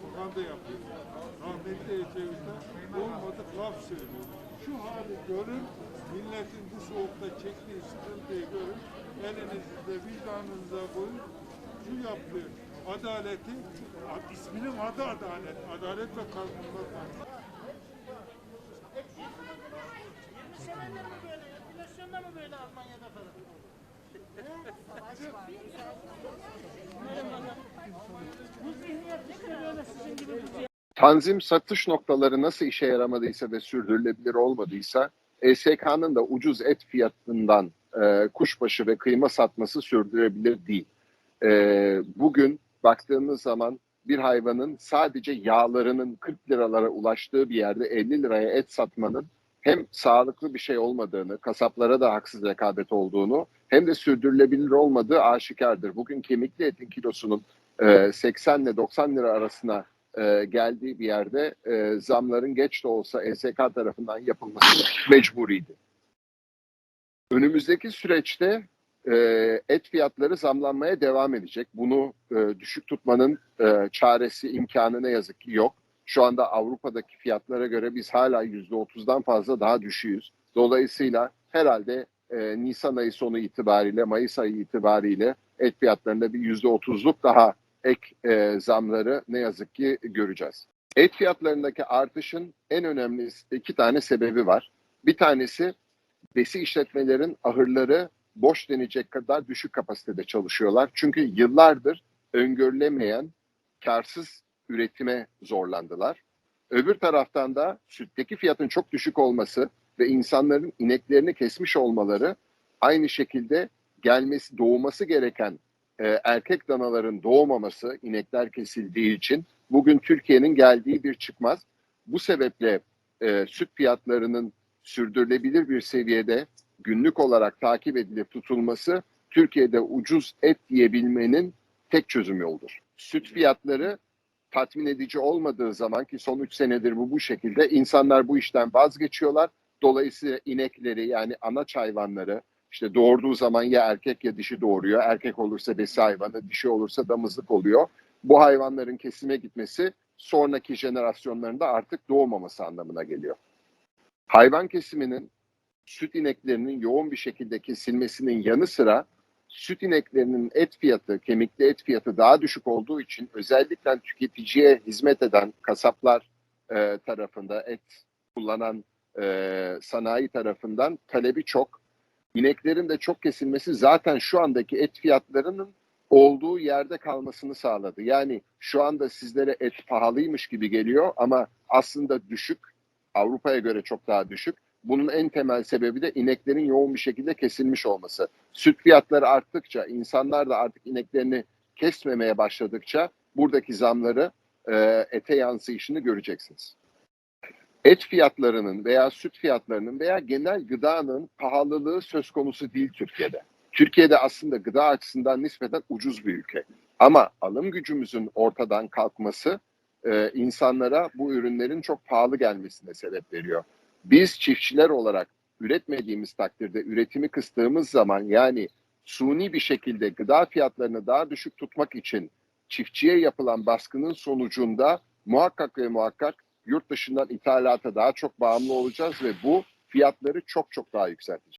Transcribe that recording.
propaganda yapıyor. Rahmetli Ecevit'e olmadık laf söylüyor. Şu hali görün, milletin bu soğukta çektiği sıkıntıyı görün, elinizde vicdanınıza koyun, şu yaptığı adaleti, ad- isminin adı adalet, adalet ve kalkınma. Sevenler mi böyle? Enflasyonda mı böyle Almanya'da falan? Bu zihniyet Tanzim satış noktaları nasıl işe yaramadıysa ve sürdürülebilir olmadıysa ESK'nın da ucuz et fiyatından e, kuşbaşı ve kıyma satması sürdürülebilir değil. E, bugün baktığımız zaman bir hayvanın sadece yağlarının 40 liralara ulaştığı bir yerde 50 liraya et satmanın hem sağlıklı bir şey olmadığını, kasaplara da haksız rekabet olduğunu hem de sürdürülebilir olmadığı aşikardır. Bugün kemikli etin kilosunun 80 ile 90 lira arasına e, geldiği bir yerde e, zamların geç de olsa ESK tarafından yapılması mecburiydi. Önümüzdeki süreçte e, et fiyatları zamlanmaya devam edecek. Bunu düşük tutmanın çaresi, imkanı ne yazık ki yok. Şu anda Avrupa'daki fiyatlara göre biz hala %30'dan fazla daha düşüyoruz. Dolayısıyla herhalde Nisan ayı sonu itibariyle, Mayıs ayı itibariyle et fiyatlarında bir %30'luk daha ek e, zamları ne yazık ki göreceğiz. Et fiyatlarındaki artışın en önemli iki tane sebebi var. Bir tanesi besi işletmelerin ahırları boş denecek kadar düşük kapasitede çalışıyorlar. Çünkü yıllardır öngörülemeyen karsız üretime zorlandılar. Öbür taraftan da sütteki fiyatın çok düşük olması ve insanların ineklerini kesmiş olmaları aynı şekilde gelmesi doğması gereken e, erkek danaların doğmaması inekler kesildiği için bugün Türkiye'nin geldiği bir çıkmaz. Bu sebeple e, süt fiyatlarının sürdürülebilir bir seviyede günlük olarak takip edilip tutulması Türkiye'de ucuz et yiyebilmenin tek çözüm yoludur. Süt fiyatları tatmin edici olmadığı zaman ki son 3 senedir bu bu şekilde insanlar bu işten vazgeçiyorlar. Dolayısıyla inekleri yani anaç hayvanları işte doğurduğu zaman ya erkek ya dişi doğuruyor. Erkek olursa besi hayvanı, dişi olursa damızlık oluyor. Bu hayvanların kesime gitmesi sonraki jenerasyonlarında artık doğmaması anlamına geliyor. Hayvan kesiminin süt ineklerinin yoğun bir şekilde kesilmesinin yanı sıra süt ineklerinin et fiyatı, kemikli et fiyatı daha düşük olduğu için özellikle tüketiciye hizmet eden kasaplar e, tarafında et kullanan e, sanayi tarafından talebi çok. İneklerin de çok kesilmesi zaten şu andaki et fiyatlarının olduğu yerde kalmasını sağladı. Yani şu anda sizlere et pahalıymış gibi geliyor ama aslında düşük. Avrupa'ya göre çok daha düşük. Bunun en temel sebebi de ineklerin yoğun bir şekilde kesilmiş olması. Süt fiyatları arttıkça, insanlar da artık ineklerini kesmemeye başladıkça buradaki zamları e, ete yansıyışını göreceksiniz. Et fiyatlarının veya süt fiyatlarının veya genel gıdanın pahalılığı söz konusu değil Türkiye'de. Türkiye'de aslında gıda açısından nispeten ucuz bir ülke. Ama alım gücümüzün ortadan kalkması e, insanlara bu ürünlerin çok pahalı gelmesine sebep veriyor. Biz çiftçiler olarak üretmediğimiz takdirde üretimi kıstığımız zaman yani suni bir şekilde gıda fiyatlarını daha düşük tutmak için çiftçiye yapılan baskının sonucunda muhakkak ve muhakkak yurt dışından ithalata daha çok bağımlı olacağız ve bu fiyatları çok çok daha yükseltecek.